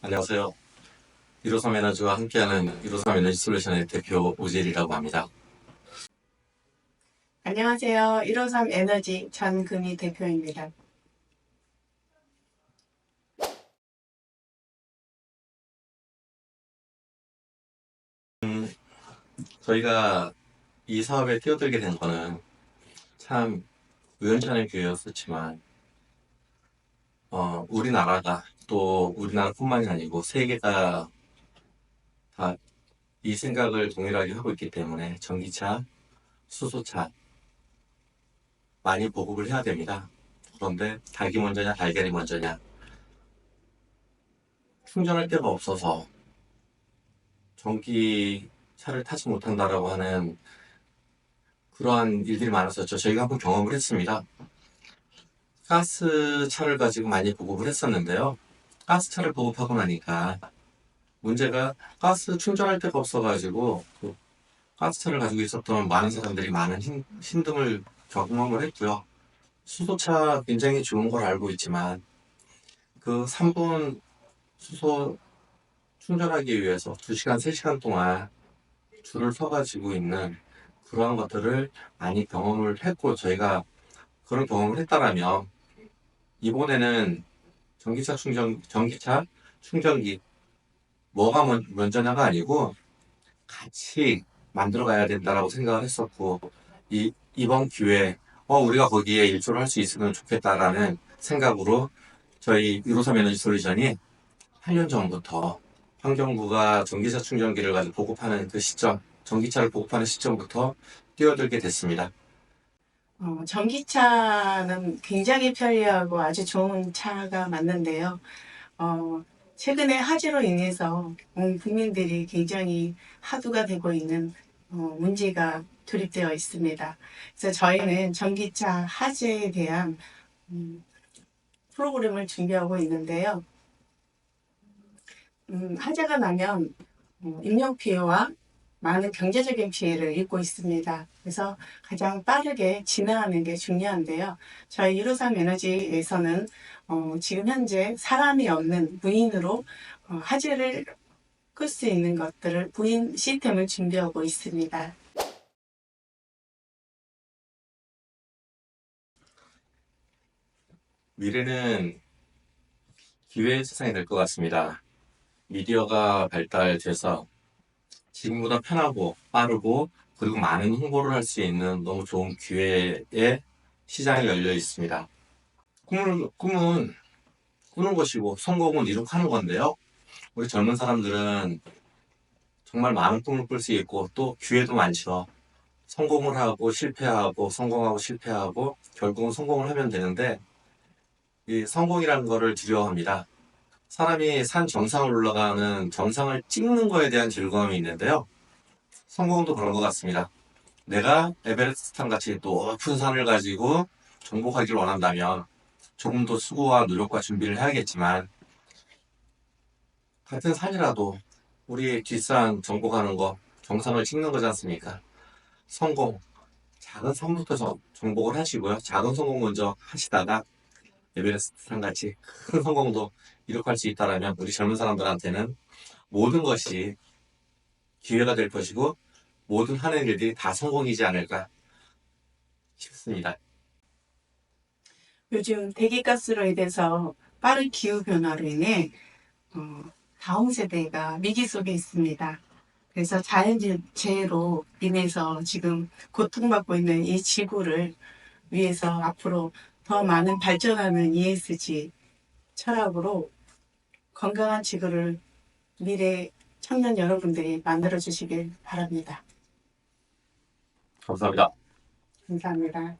안녕하세요. 153 에너지와 함께하는 153 에너지 솔루션의 대표 오젤이라고 합니다. 안녕하세요. 153 에너지 전금희 대표입니다. 저희가 이 사업에 뛰어들게 된 거는 참 우연찮은 기회였었지만, 어, 우리나라가 또 우리나라뿐만이 아니고 세계가 다 이 생각을 동일하게 하고 있기 때문에 전기차, 수소차 많이 보급을 해야 됩니다. 그런데 닭이 먼저냐 달걀이 먼저냐 충전할 데가 없어서 전기차를 타지 못한다라고 하는 그러한 일들이 많았었죠. 저희가 한번 경험을 했습니다. 가스차를 가지고 많이 보급을 했었는데요. 가스차를 보급하고 나니까 문제가 가스 충전할 데가 없어가지고 그 가스차를 가지고 있었던 많은 사람들이 많은 힘, 힘듦을 경험을 했고요. 수소차 굉장히 좋은 걸 알고 있지만 그 3분 수소 충전하기 위해서 2시간, 3시간 동안 줄을 서가지고 있는 그러한 것들을 많이 경험을 했고 저희가 그런 경험을 했다라면 이번에는 전기차 충전, 전기차 충전기 뭐가 먼, 먼저냐가 아니고 같이 만들어 가야 된다라고 생각을 했었고 이, 이번 기회에 어, 우리가 거기에 일조를 할 수 있으면 좋겠다라는 생각으로 저희 153 에너지 솔루션이 8년 전부터 환경부가 전기차 충전기를 가지고 보급하는 그 시점, 전기차를 보급하는 시점부터 뛰어들게 됐습니다. 어, 전기차는 굉장히 편리하고 아주 좋은 차가 맞는데요. 어, 최근에 화재로 인해서 온 국민들이 굉장히 하두가 되고 있는 어, 문제가 돌입되어 있습니다. 그래서 저희는 전기차 화재에 대한 음, 프로그램을 준비하고 있는데요. 음, 화재가 나면 어, 인명 피해와 많은 경제적인 피해를 입고 있습니다. 그래서 가장 빠르게 진화하는 게 중요한데요. 저희 153 에너지에서는 어, 지금 현재 사람이 없는 무인으로 어, 화재를 끌 수 있는 것들을 무인 시스템을 준비하고 있습니다. 미래는 기회의 세상이 될 것 같습니다. 미디어가 발달돼서 지금보다 편하고 빠르고 그리고 많은 홍보를 할 수 있는 너무 좋은 기회의 시장이 열려 있습니다. 꿈은, 꿈은 꾸는 것이고 성공은 이룩하는 건데요. 우리 젊은 사람들은 정말 많은 꿈을 꿀 수 있고 또 기회도 많죠. 성공을 하고 실패하고 성공하고 실패하고 결국은 성공을 하면 되는데 이 성공이라는 거를 두려워합니다. 사람이 산 정상을 올라가는 정상을 찍는 거에 대한 즐거움이 있는데요. 성공도 그런 것 같습니다. 내가 에베레스트산 같이 높은 산을 가지고 정복하기를 원한다면 조금 더 수고와 노력과 준비를 해야겠지만 같은 산이라도 우리 뒷산 정복하는 거 정상을 찍는 거지 않습니까? 성공 작은 산부터 정- 정복을 하시고요. 작은 성공 먼저 하시다가 에베레스트산 같이 큰 성공도 이룩할 수 있다라면 우리 젊은 사람들한테는 모든 것이 기회가 될 것이고 모든 하는 일들이 다 성공이지 않을까 싶습니다. 요즘 대기가스로 인해서 빠른 기후 변화로 인해 어, 다음 세대가 위기 속에 있습니다. 그래서 자연재해로 인해서 지금 고통받고 있는 이 지구를 위해서 앞으로 더 많은 발전하는 ESG 철학으로 건강한 지구를 미래 청년 여러분들이 만들어 주시길 바랍니다. 감사합니다. 감사합니다.